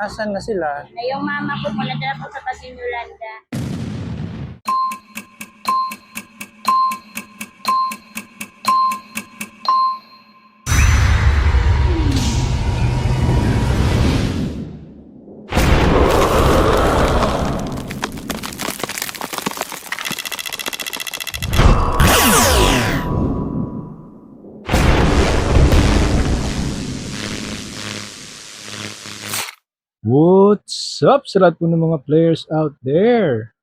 Asan na sila? Na yung mama ko po, nadala po sa Taguig, What's up sa lahat po ng mga players out there?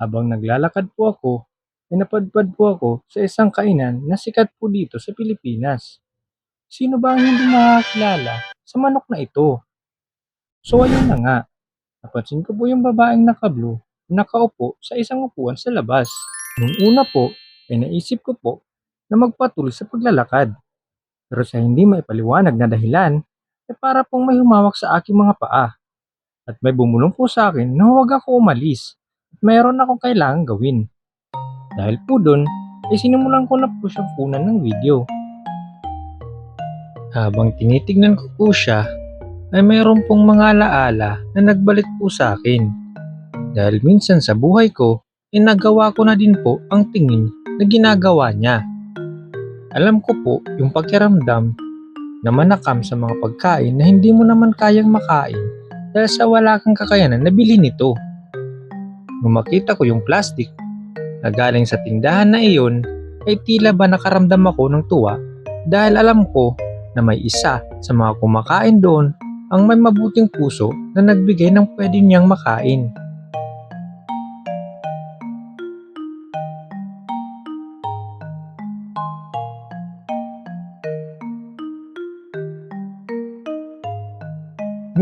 Habang naglalakad po ako, ay napadpad po ako sa isang kainan na sikat po dito sa Pilipinas. Sino ba ang hindi makakilala sa manok na ito? So ayun na nga, napansin ko po yung babaeng naka-blue nakaupo sa isang upuan sa labas. Nung una po, ay naisip ko po na magpatuloy sa paglalakad. Pero sa hindi maipaliwanag na dahilan, ay para pong may humawak sa aking mga paa. At may bumulong po sa akin na huwag ako umalis at mayroon akong kailangang gawin. Dahil po dun, ay sinimulan ko na po siyang punan ng video. Habang tinitignan ko po siya, ay mayroon pong mga alaala na nagbalik po sa akin. Dahil minsan sa buhay ko, ay nagawa ko na din po ang tingin na ginagawa niya. Alam ko po yung pakiramdam na manakam sa mga pagkain na hindi mo naman kayang makain dahil sa wala kang kakayanan na bilhin ito. Nung makita ko yung plastic na galing sa tindahan na iyon, ay tila ba nakaramdam ako ng tuwa dahil alam ko na may isa sa mga kumakain doon ang may mabuting puso na nagbigay ng pwede niyang makain.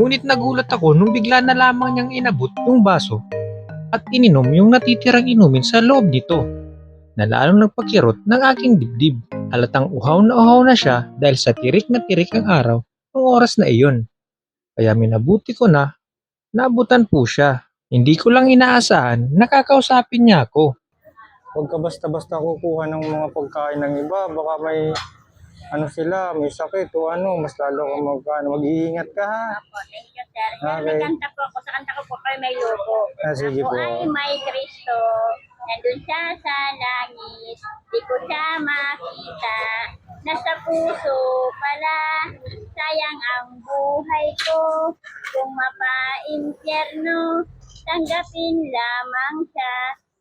Ngunit nagulat ako nung bigla na lamang niyang inabot yung baso at ininom yung natitirang inumin sa loob nito na lalong nagpakirot ng aking dibdib. Halatang uhaw na uhaw na siya dahil sa tirik na tirik ang araw ng oras na iyon. Kaya minabuti ko na naabutan po siya. Hindi ko lang inaasahan nakakausapin niya ako. Huwag ka basta-basta kukuha ng mga pagkain ng iba. Baka may ano sila, may sakit o ano, mas lalo kang mag, ano, mag-iingat ka ha. Opo, thank you, sir. Sir, Okay. may kanta po ako. Sa kanta ko po kayo may logo. Ah, sige Ako po. ay may Kristo. Nandun siya sa langit. Di ko siya makita. Nasa puso pala. Sayang ang buhay ko. Kung mapa-impyerno, tanggapin lamang siya.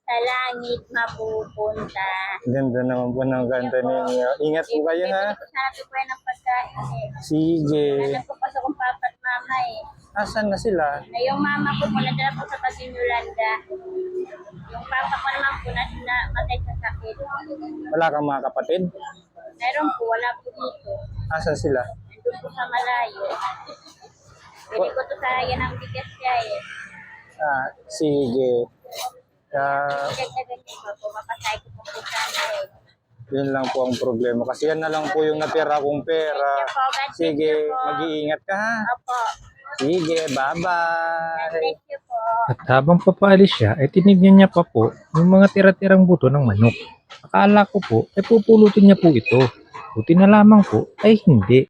Sa langit mapupunta. Ganda naman po ng ganda ninyo. Ingat po kayo ha. Bibili ko yan ng pagkain eh. Sige. Alam ko pa sa kong papa at mama eh. Asan na sila? Na yung mama ko po nadala po sa Taguig, Yolanda. Yung papa ko naman po na, na matay sa sakit. Wala kang mga kapatid? Meron po, wala po dito. Asan sila? Nandun po sa malayo. Bili ko to sa yan ang bigas siya eh. Ah, sige. Ah, eh. yun lang po ang problema. Kasi yan na lang po yung natira kong pera. Sige, mag-iingat ka ha. Sige, bye-bye. At habang papaalis siya, ay tinignan niya pa po yung mga tira-tirang buto ng manok. Akala ko po ay pupulutin niya po ito. Buti na lamang po ay hindi.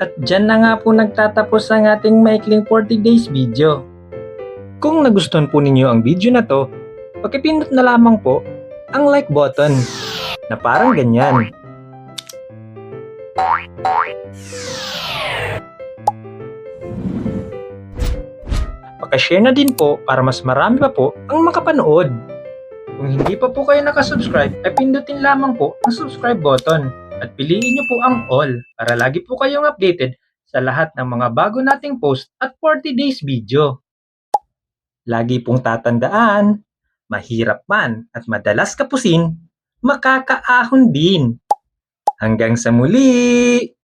At dyan na nga po nagtatapos ang ating maikling 40 days video. Kung nagustuhan po ninyo ang video na to, pakipindot na lamang po ang like button na parang ganyan. Pakashare na din po para mas marami pa po ang makapanood. Kung hindi pa po kayo nakasubscribe, ay pindutin lamang po ang subscribe button at piliin nyo po ang all para lagi po kayong updated sa lahat ng mga bago nating post at 40 days video. Lagi pong tatandaan, mahirap man at madalas kapusin, makakaahon din. Hanggang sa muli!